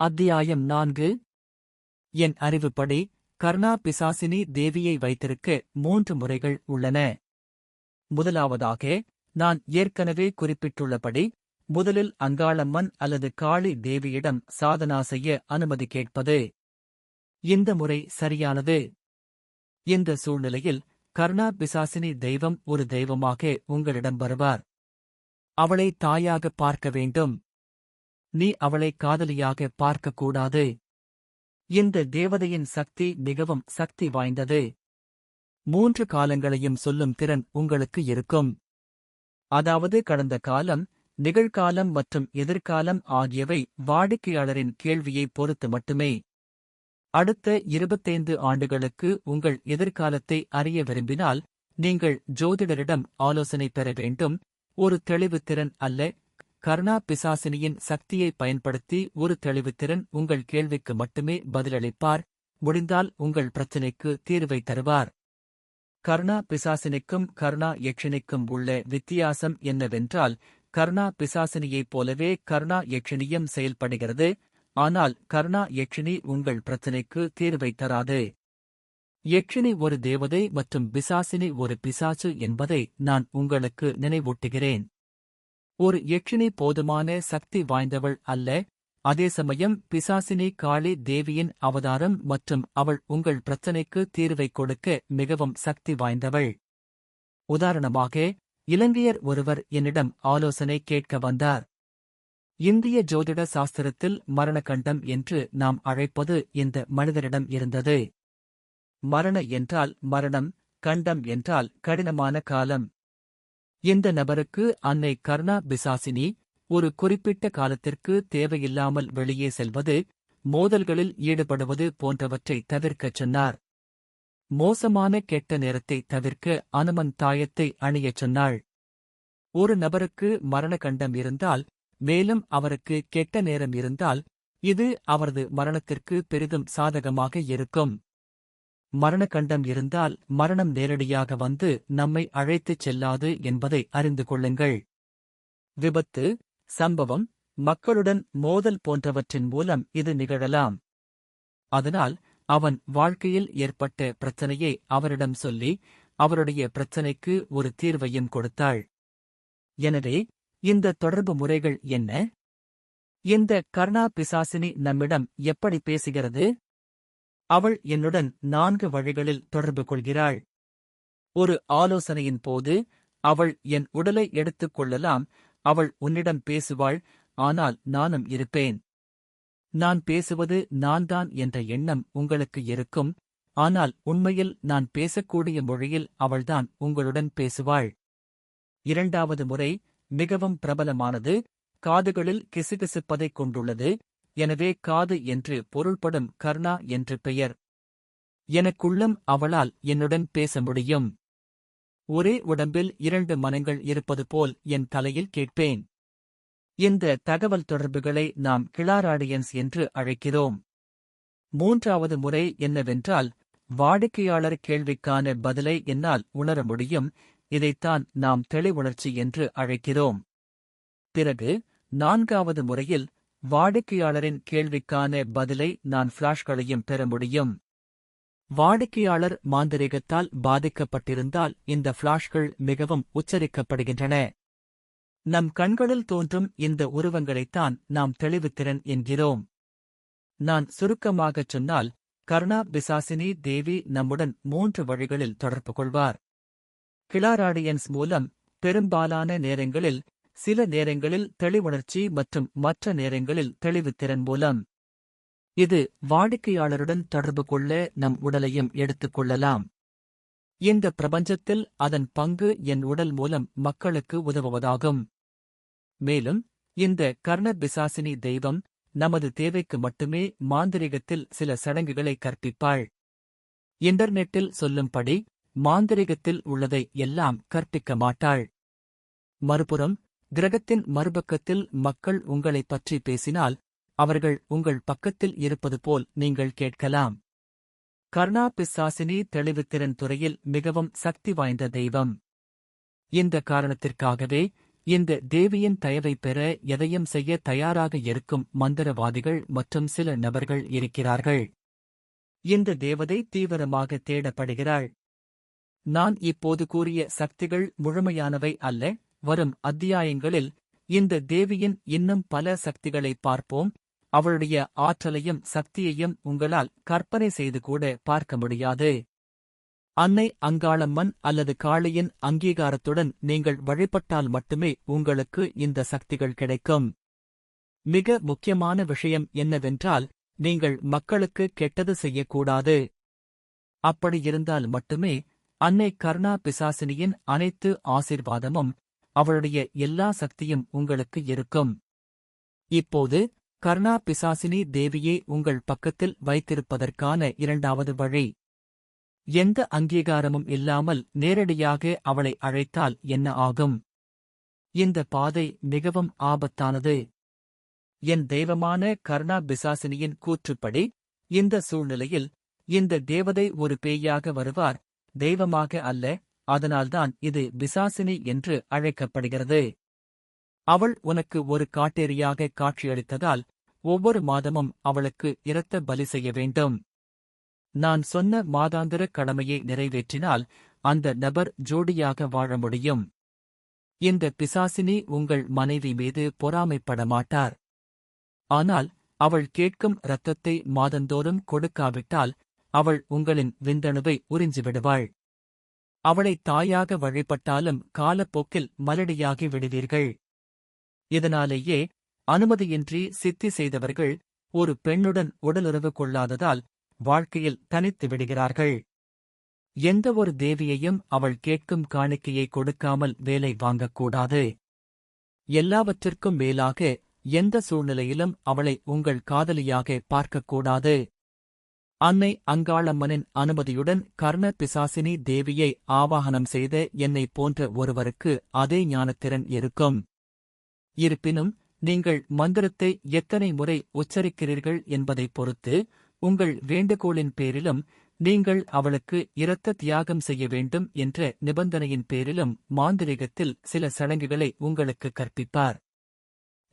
அத்தியாயம் நான்கு. என் அறிவுப்படி கர்ணா பிசாசினி தேவியை வைத்திருக்க மூன்று முறைகள் உள்ளன. முதலாவதாக நான் ஏற்கனவே குறிப்பிட்டுள்ளபடி முதலில் அங்காளம்மன் அல்லது காளி தேவியிடம் சாதனா செய்ய அனுமதி கேட்பது. இந்த முறை சரியானது. இந்த சூழ்நிலையில் கர்ணா பிசாசினி தெய்வம் ஒரு தெய்வமாக உங்களிடம் வருவார். அவளை தாயாக பார்க்க வேண்டும். நீ அவளை காதலியாக பார்க்கக்கூடாது. இந்த தேவதையின் சக்தி மிகவும் சக்தி வாய்ந்தது. மூன்று காலங்களையும் சொல்லும் திறன் உங்களுக்கு இருக்கும். அதாவது கடந்த காலம் நிகழ்காலம் மற்றும் எதிர்காலம் ஆகியவை வாடிக்கையாளரின் கேள்வியைப் பொறுத்து மட்டுமே. அடுத்த இருபத்தைந்து ஆண்டுகளுக்கு உங்கள் எதிர்காலத்தை அறிய விரும்பினால் நீங்கள் ஜோதிடரிடம் ஆலோசனை பெற வேண்டும். ஒரு தெளிவுத்திறன் அல்ல கர்ணா பிசாசினியின் சக்தியை பயன்படுத்தி ஒரு தெளிவுத்திறன் உங்கள் கேள்விக்கு மட்டுமே பதிலளிப்பார். முடிந்தால் உங்கள் பிரச்சினைக்கு தீர்வை தருவார். கர்ணா பிசாசினிக்கும் கர்ணா யக்ஷினிக்கும் உள்ள வித்தியாசம் என்னவென்றால் கர்ணா பிசாசினியைப் போலவே கர்ணா யக்ஷினியும் செயல்படுகிறது. ஆனால் கர்ணா யக்ஷினி உங்கள் பிரச்சினைக்கு தீர்வை தராது. யக்ஷினி ஒரு தேவதை மற்றும் பிசாசினி ஒரு பிசாசு என்பதை நான் உங்களுக்கு நினைவூட்டுகிறேன். ஒரு யக்ஷினி போதுமான சக்தி வாய்ந்தவள் அல்ல. அதே சமயம் பிசாசினி காளி தேவியின் அவதாரம் மற்றும் அவள் உங்கள் பிரச்சனைக்கு தீர்வை கொடுக்க மிகவும் சக்தி வாய்ந்தவள். உதாரணமாக இலங்கையர் ஒருவர் என்னிடம் ஆலோசனை கேட்க வந்தார். இந்திய ஜோதிட சாஸ்திரத்தில் மரணகண்டம் என்று நாம் அழைப்பது இந்த மனிதரிடம் இருந்தது. மரண என்றால் மரணம் கண்டம் என்றால் கடினமான காலம். இந்த நபருக்கு அன்னை கர்ணா பிசாசினி ஒரு குறிப்பிட்ட காலத்திற்கு தேவையில்லாமல் வெளியே செல்வது மோதல்களில் ஈடுபடுவது போன்றவற்றை தவிர்க்கச் சொன்னார். மோசமான கெட்ட நேரத்தை தவிர்க்க அனுமன் தாயத்தை அணியச் சொன்னாள். ஒரு நபருக்கு மரணகண்டம் இருந்தால் மேலும் அவருக்கு கெட்ட நேரம் இருந்தால் இது அவரது மரணத்திற்கு பெரிதும் சாதகமாக இருக்கும். மரணக்கண்டம் இருந்தால் மரணம் நேரடியாக வந்து நம்மை அழைத்துச் செல்லாது என்பதை அறிந்து கொள்ளுங்கள். விபத்து சம்பவம் மக்களுடன் மோதல் போன்றவற்றின் மூலம் இது நிகழலாம். அதனால் அவன் வாழ்க்கையில் ஏற்பட்ட பிரச்சனையை அவரிடம் சொல்லி அவருடைய பிரச்சனைக்கு ஒரு தீர்வையும் கொடுத்தாள். எனவே இந்த தொடர்பு முறைகள் என்ன? இந்த கர்ணா பிசாசினி நம்மிடம் எப்படி பேசுகிறது? அவள் என்னுடன் நான்கு வழிகளில் தொடர்பு கொள்கிறாள். ஒரு ஆலோசனையின் போது அவள் என் உடலை எடுத்துக் கொள்ளலாம் அவள் உன்னிடம் பேசுவாள் ஆனால் நானும் இருப்பேன். நான் பேசுவது நான்தான் என்ற எண்ணம் உங்களுக்கு இருக்கும் ஆனால் உண்மையில் நான் பேசக்கூடிய மொழியில் அவள்தான் உங்களுடன் பேசுவாள். இரண்டாவது முறை மிகவும் பிரபலமானது காதுகளில் கிசுகிசுப்பதைக் கொண்டுள்ளது எனவே காது என்று பொருள்படும் கர்ணா என்று பெயர். எனக்குள்ளும் அவளால் என்னுடன் பேச முடியும். ஒரே உடம்பில் இரண்டு மனங்கள் இருப்பது போல் என் தலையில் கேட்பேன். இந்த தகவல் தொடர்புகளை நாம் கிளாராடியன்ஸ் என்று அழைக்கிறோம். மூன்றாவது முறை என்னவென்றால் வாடிக்கையாளர் கேள்விக்கான பதிலை என்னால் உணர முடியும். இதைத்தான் நாம் தெளிவுணர்ச்சி என்று அழைக்கிறோம். பிறகு நான்காவது முறையில் வாடிக்கையாளரின் கேள்விக்கான பதிலை நான் ஃபிளாஷ்களையும் பெற முடியும். வாடிக்கையாளர் மாந்திரிகத்தால் பாதிக்கப்பட்டிருந்தால் இந்த ஃபிளாஷ்கள் மிகவும் உச்சரிக்கப்படுகின்றன. நம் கண்களில் தோன்றும் இந்த உருவங்களைத்தான் நாம் தெளிவுத்திறன் என்கிறோம். நான் சுருக்கமாகச் சொன்னால் கருணா பிசாசினி தேவி நம்முடன் மூன்று வழிகளில் தொடர்பு கொள்வார். கிளாராடியன்ஸ் மூலம் பெரும்பாலான நேரங்களில் சில நேரங்களில் தெளிவுணர்ச்சி மற்றும் மற்ற நேரங்களில் தெளிவுத்திறன் மூலம். இது வாடிக்கையாளருடன் தொடர்பு கொள்ள நம் உடலையும் எடுத்துக் கொள்ளலாம். இந்த பிரபஞ்சத்தில் அதன் பங்கு என் உடல் மூலம் மக்களுக்கு உதவுவதாகும். மேலும் இந்த கர்ண பிசாசினி தெய்வம் நமது தேவைக்கு மட்டுமே மாந்திரிகத்தில் சில சடங்குகளை கற்பிப்பாள். இன்டர்நெட்டில் சொல்லும்படி மாந்திரிகத்தில் உள்ளதை எல்லாம் கற்பிக்க மாட்டாள். மறுபுறம் கிரகத்தின் மறுபக்கத்தில் மக்கள் உங்களைப் பற்றி பேசினால் அவர்கள் உங்கள் பக்கத்தில் இருப்பது போல் நீங்கள் கேட்கலாம். கர்ணா பிசாசினி தெளிவுத்திறன் துறையில் மிகவும் சக்தி வாய்ந்த தெய்வம். இந்த காரணத்திற்காகவே இந்த தேவியின் தயவை பெற எதையும் செய்ய தயாராக இருக்கும் மந்திரவாதிகள் மற்றும் சில நபர்கள் இருக்கிறார்கள். இந்த தேவதை தீவிரமாக தேடப்படுகிறாள். நான் இப்போது கூறிய சக்திகள் முழுமையானவை அல்ல. வரும் அத்தியாயங்களில் இந்த தேவியின் இன்னும் பல சக்திகளை பார்ப்போம். அவளுடைய ஆற்றலையும் சக்தியையும் உங்களால் கற்பனை செய்து கூட பார்க்க முடியாது. அன்னை அங்காளம்மன் அல்லது காளியின் அங்கீகாரத்துடன் நீங்கள் வழிபட்டால் மட்டுமே உங்களுக்கு இந்த சக்திகள் கிடைக்கும். மிக முக்கியமான விஷயம் என்னவென்றால் நீங்கள் மக்களுக்கு கெட்டது செய்யக்கூடாது. அப்படியிருந்தால் மட்டுமே அன்னை கர்ணா பிசாசினியின் அனைத்து ஆசிர்வாதமும் அவளுடைய எல்லா சக்தியும் உங்களுக்கு இருக்கும். இப்போது கர்ணா பிசாசினி தேவியை உங்கள் பக்கத்தில் வைத்திருப்பதற்கான இரண்டாவது வழி. எந்த அங்கீகாரமும் இல்லாமல் நேரடியாக அவளை அழைத்தால் என்ன ஆகும்? இந்த பாதை மிகவும் ஆபத்தானது. என் தெய்வமான கர்ணா பிசாசினியின் கூற்றுப்படி இந்த சூழ்நிலையில் இந்த தேவதை ஒரு பேயாக வருவார் தெய்வமாக அல்ல அதனால்தான் இது பிசாசினி என்று அழைக்கப்படுகிறது. அவள் உனக்கு ஒரு காட்டேரியாக காட்சியளித்ததால் ஒவ்வொரு மாதமும் அவளுக்கு இரத்த பலி செய்ய வேண்டும். நான் சொன்ன மாதாந்திர கடமையை நிறைவேற்றினால் அந்த நபர் ஜோடியாக வாழ முடியும். இந்த பிசாசினி உங்கள் மனைவி மீது பொறாமைப்பட மாட்டார். ஆனால் அவள் கேட்கும் இரத்தத்தை மாதந்தோறும் கொடுக்காவிட்டால் அவள் உங்களின் விந்தணுவை உறிஞ்சிவிடுவாள். அவளை தாயாக வழிபட்டாலும் காலப்போக்கில் மலடியாகி விடுவீர்கள். இதனாலேயே அனுமதியின்றி சித்தி செய்தவர்கள் ஒரு பெண்ணுடன் உடலுறவு கொள்ளாததால் வாழ்க்கையில் தனித்து விடுகிறார்கள். எந்த ஒரு தேவியையும் அவள் கேட்கும் காணிக்கையை கொடுக்காமல் வேலை வாங்கக்கூடாது. எல்லாவற்றிற்கும் மேலாக எந்த சூழ்நிலையிலும் அவளை உங்கள் காதலியாக பார்க்கக்கூடாது. அன்னை அங்காளம்மனின் அனுமதியுடன் கர்ண பிசாசினி தேவியை ஆவாகனம் செய்த என்னை போன்ற ஒருவருக்கு அதே ஞானத்திறன் இருக்கும். இருப்பினும் நீங்கள் மந்திரத்தை எத்தனை முறை உச்சரிக்கிறீர்கள் என்பதைப் பொறுத்து உங்கள் வேண்டுகோளின் பேரிலும் நீங்கள் அவளுக்கு இரத்த தியாகம் செய்ய வேண்டும் என்ற நிபந்தனையின் பேரிலும் மாந்திரிகத்தில் சில சடங்குகளை உங்களுக்கு கற்பிப்பார்.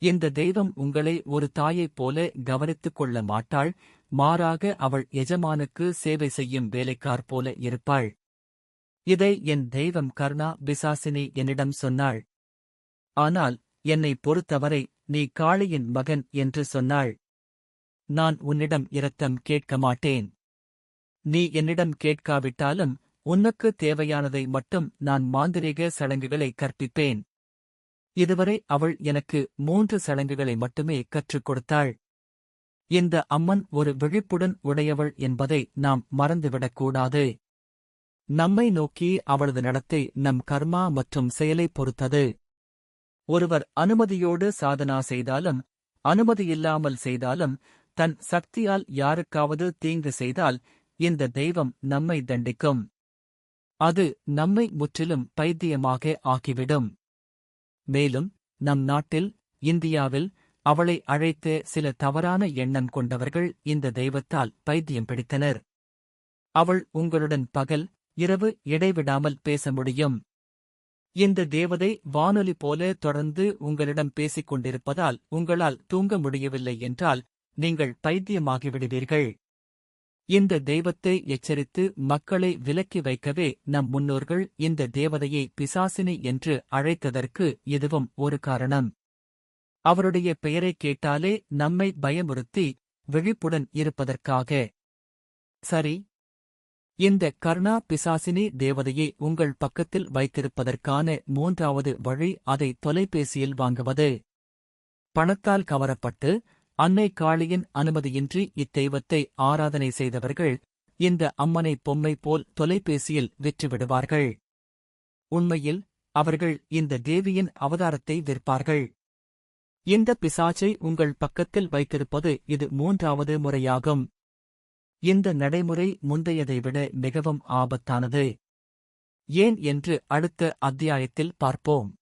இந்த தெய்வம் உங்களை ஒரு தாயைப் போல கவனித்துக் கொள்ள மாட்டாள் மாறாக அவள் எஜமானுக்கு சேவை செய்யும் வேலைக்கார் போல இருப்பாள். இதை என் தெய்வம் கர்ணா பிசாசினி என்னிடம் சொன்னாள். ஆனால் என்னை பொறுத்தவரை நீ காளியின் மகன் என்று சொன்னாள். நான் உன்னிடம் இரத்தம் கேட்க மாட்டேன். நீ என்னிடம் கேட்காவிட்டாலும் உனக்கு தேவையானதை மட்டும் நான் மாந்திரீக சடங்குகளை கற்பிப்பேன். இதுவரை அவள் எனக்கு மூன்று சடங்குகளை மட்டுமே கற்றுக் கொடுத்தாள். இந்த அம்மன் ஒரு விழிப்புடன் உடையவள் என்பதை நாம் மறந்துவிடக்கூடாது. நம்மை நோக்கி அவளது நடத்தை நம் கர்மா மற்றும் செயலை பொறுத்தது. ஒருவர் அனுமதியோடு சாதனா செய்தாலும் அனுமதியில்லாமல் செய்தாலும் தன் சக்தியால் யாருக்காவது தீங்கு செய்தால் இந்த தெய்வம் நம்மை தண்டிக்கும். அது நம்மை முற்றிலும் பைத்தியமாக ஆக்கிவிடும். மேலும் நம் நாட்டில் இந்தியாவில் அவளை அழைத்து சில தவறான எண்ணம் கொண்டவர்கள் இந்த தெய்வத்தால் பைத்தியம் பிடித்தனர். அவள் உங்களுடன் பகல் இரவு இடைவிடாமல் பேச முடியும். இந்த தேவதை வானொலி போல தொடர்ந்து உங்களிடம் பேசிக் கொண்டிருப்பதால் உங்களால் தூங்க முடியவில்லை என்றால் நீங்கள் பைத்தியமாகிவிடுவீர்கள். இந்த தெய்வத்தை எச்சரித்து மக்களை விலக்கி வைக்கவே நம் முன்னோர்கள் இந்த தேவதையை பிசாசினி என்று அழைத்ததற்கு இதுவும் ஒரு காரணம். அவருடைய பெயரை கேட்டாலே நம்மை பயமுறுத்தி விழிப்புடன் இருப்பதற்காக. சரி. இந்த கர்ணா பிசாசினி தேவதையை உங்கள் பக்கத்தில் வைத்திருப்பதற்கான மூன்றாவது வழி அதை தொலைபேசியில் வாங்குவது. பணத்தால் கவரப்பட்டு அன்னை காளியின் அனுமதியின்றி இத்தெய்வத்தை ஆராதனை செய்தவர்கள் இந்த அம்மனை பொம்மை போல் தொலைபேசியில் விற்றுவிடுவார்கள். உண்மையில் அவர்கள் இந்த தேவியின் அவதாரத்தை விற்பார்கள். இந்த பிசாச்சை உங்கள் பக்கத்தில் வைத்திருப்பது இது மூன்றாவது முறையாகும். இந்த நடைமுறை முந்தையதை விட மிகவும் ஆபத்தானது. ஏன் என்று அடுத்த அத்தியாயத்தில் பார்ப்போம்.